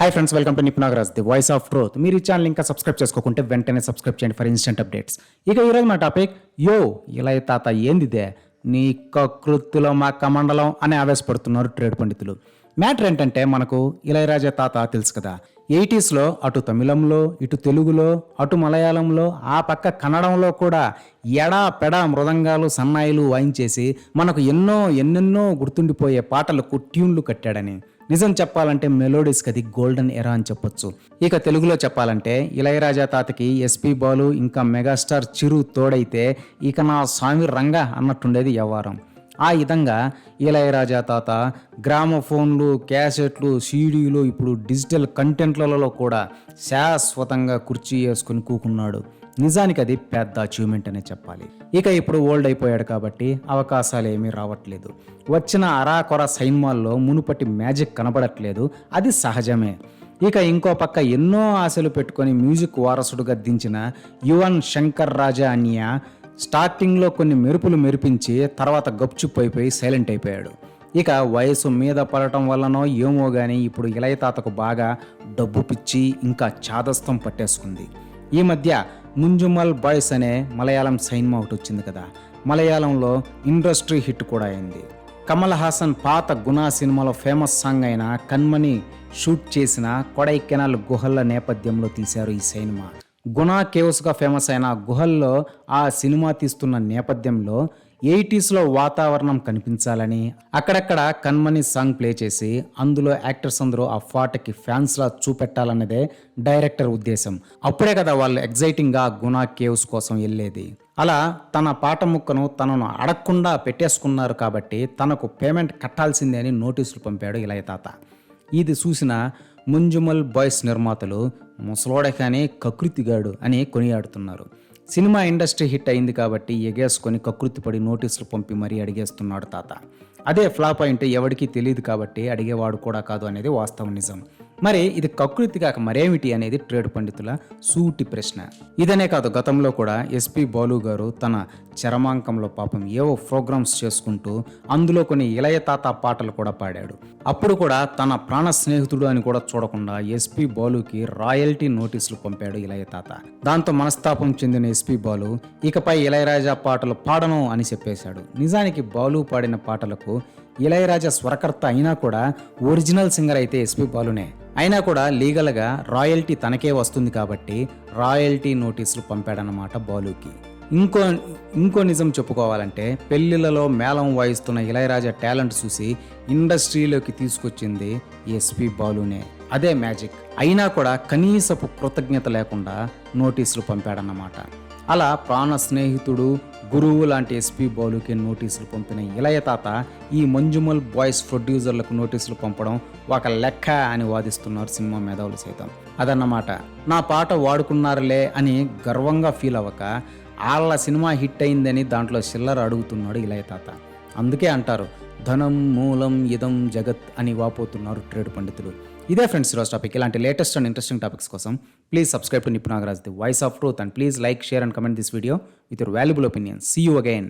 Hi friends welcome to Nipunagaraj the voice of truth మీరు ఈ channel ఇంకా subscribe చేసుకోకుంటే వెంటనే సబ్స్క్రైబ్ చేయండి ఫర్ ఇన్స్టెంట్ అప్డేట్స్ ఇక ఈరోజు మా టాపిక్ యో ఇలా తాత ఏందిదే? నీ కృత్తులో మా కమండలం అని ఆవేశపడుతున్నారు ట్రేడ్ పండితులు. మ్యాటర్ ఏంటంటే మనకు ఇళయరాజా తాత తెలుసు కదా. ఎయిటీస్లో అటు తమిళంలో ఇటు తెలుగులో అటు మలయాళంలో ఆ పక్క కన్నడంలో కూడా ఎడా పెడా మృదంగాలు సన్నాయిలు వాయించేసి మనకు ఎన్నో ఎన్నెన్నో గుర్తుండిపోయే పాటలకు ట్యూన్లు కట్టాడని. నిజం చెప్పాలంటే మెలోడీస్కి అది గోల్డెన్ ఎరా అని చెప్పొచ్చు. ఇక తెలుగులో చెప్పాలంటే ఇళయరాజా తాతకి ఎస్పి బాలు ఇంకా మెగాస్టార్ చిరు తోడైతే ఇక నా స్వామి రంగ అన్నట్టుండేది వ్యవహారం. ఆ విధంగా ఇళయరాజా తాత గ్రామఫోన్లు క్యాసెట్లు సీడీలు ఇప్పుడు డిజిటల్ కంటెంట్లలో కూడా శాశ్వతంగా కుర్చీ వేసుకుని కూకున్నాడు. నిజానికి అది పెద్ద అచీవ్మెంట్ అనే చెప్పాలి. ఇక ఇప్పుడు ఓల్డ్ అయిపోయాడు కాబట్టి అవకాశాలు ఏమీ రావట్లేదు. వచ్చిన అరాకొర సైన్మాల్లో మునుపటి మ్యాజిక్ కనబడట్లేదు. అది సహజమే. ఇక ఇంకో పక్క ఎన్నో ఆశలు పెట్టుకొని మ్యూజిక్ వారసుడుగా దించిన యువన్ శంకర్ రాజా అన్య స్టార్టింగ్లో కొన్ని మెరుపులు మెరిపించి తర్వాత గప్చుప్ అయిపోయి సైలెంట్ అయిపోయాడు. ఇక వయసు మీద పడటం వల్లనో ఏమో కానీ ఇప్పుడు ఇలయ తాతకు బాగా డబ్బు పిచ్చి ఇంకా చాదస్తం పట్టేసుకుంది. ఈ మధ్య ముంజుమల్ బాయ్స్ అనే మలయాళం సినిమా ఒకటి వచ్చింది కదా. మలయాళంలో ఇండస్ట్రీ హిట్ కూడా అయింది. కమల్ హాసన్ పాత గుణా సినిమాలో ఫేమస్ సాంగ్ అయిన కన్మని షూట్ చేసిన కొడైకెనాల్ గుహల నేపథ్యంలో తీశారు ఈ సినిమా. గుణా కేవ్స్గా ఫేమస్ అయిన గుహల్లో ఆ సినిమా తీస్తున్న నేపథ్యంలో ఎయిటీస్లో వాతావరణం కనిపించాలని అక్కడక్కడ కన్మని సాంగ్ ప్లే చేసి అందులో యాక్టర్స్ అందరూ ఆ పాటకి ఫ్యాన్స్లా చూపెట్టాలన్నదే డైరెక్టర్ ఉద్దేశం. అప్పుడే కదా వాళ్ళు ఎగ్జైటింగ్గా గుణా కేవ్స్ కోసం వెళ్ళేది అలా తన పాట ముక్కను తనను అడగకుండా పెట్టేసుకున్నారు కాబట్టి తనకు పేమెంట్ కట్టాల్సిందే అని నోటీసులు పంపాడు ఇలయ తాత ఇది చూసిన ముంజుమల్ బాయ్స్ నిర్మాతలు ముసలోడే కానీ కకృతిగాడు అని కొనియాడుతున్నారు. సినిమా ఇండస్ట్రీ హిట్ అయింది కాబట్టి ఎగేసుకొని కకృతిపడి నోటీసులు పంపి మరీ అడిగేస్తున్నాడు తాత. అదే ఫ్లాప్ అయింటే ఎవరికీ తెలియదు కాబట్టి అడిగేవాడు కూడా కాదు అనేది వాస్తవ నిజం. మరి ఇది కకృతి కాక మరేమిటి అనేది ట్రేడ్ పండితుల సూటి ప్రశ్న. ఇదనే కాదు గతంలో కూడా ఎస్పి బాలు గారు తన చరమాంకంలో పాపం ఏవో ప్రోగ్రామ్స్ చేసుకుంటూ అందులో కొన్ని ఇళయ తాత పాటలు కూడా పాడాడు. అప్పుడు కూడా తన ప్రాణ స్నేహితుడు అని కూడా చూడకుండా ఎస్పి బాలుకి రాయల్టీ నోటీసులు పంపాడు ఇళయ తాత. దాంతో మనస్తాపం చెందిన ఎస్పి బాలు ఇకపై ఇళయరాజా పాటలు పాడను అని చెప్పేశాడు. నిజానికి బాలు పాడిన పాటలకు ఇళయరాజా స్వరకర్త అయినా కూడా ఒరిజినల్ సింగర్ అయితే ఎస్పి బాలునే. అయినా కూడా లీగల్గా రాయల్టీ తనకే వస్తుంది కాబట్టి రాయల్టీ నోటీసులు పంపాడన్నమాట బాలుకి. ఇంకో ఇంకో నిజం చెప్పుకోవాలంటే పెళ్ళిళ్ళలో మేళం వాయిస్తున్న ఇళయరాజా టాలెంట్ చూసి ఇండస్ట్రీలోకి తీసుకొచ్చింది ఎస్పి బాలునే. అదే మ్యాజిక్. అయినా కూడా కనీసపు కృతజ్ఞత లేకుండా నోటీసులు పంపాడన్నమాట. అలా ప్రాణ స్నేహితుడు గురువు లాంటి ఎస్పీ బౌలుకి నోటీసులు పంపిన ఇలయ తాత ఈ మంజుమల్ బాయ్స్ ప్రొడ్యూసర్లకు నోటీసులు పంపడం ఒక లెక్క అని వాదిస్తున్నారు సినిమా మేధావులు సైతం. అదన్నమాట నా పాట వాడుకున్నారులే అని గర్వంగా ఫీల్ అవ్వక వాళ్ళ సినిమా హిట్ అయిందని దాంట్లో చిల్లర అడుగుతున్నాడు ఇలయ తాత. అందుకే అంటారు ధనం మూలం ఇదం జగత్ అని వాపోతున్నారు ట్రేడ్ పండితులు. ఇదే ఫ్రెండ్స్ ఈరోజు టాపిక్. ఇలాంటి లేటెస్ట్ అండ్ ఇంట్రెస్టింగ్ టాపిక్స్ కోసం please subscribe to Nipunagaraj the voice of truth and please like share and comment this video with your valuable opinion. See you again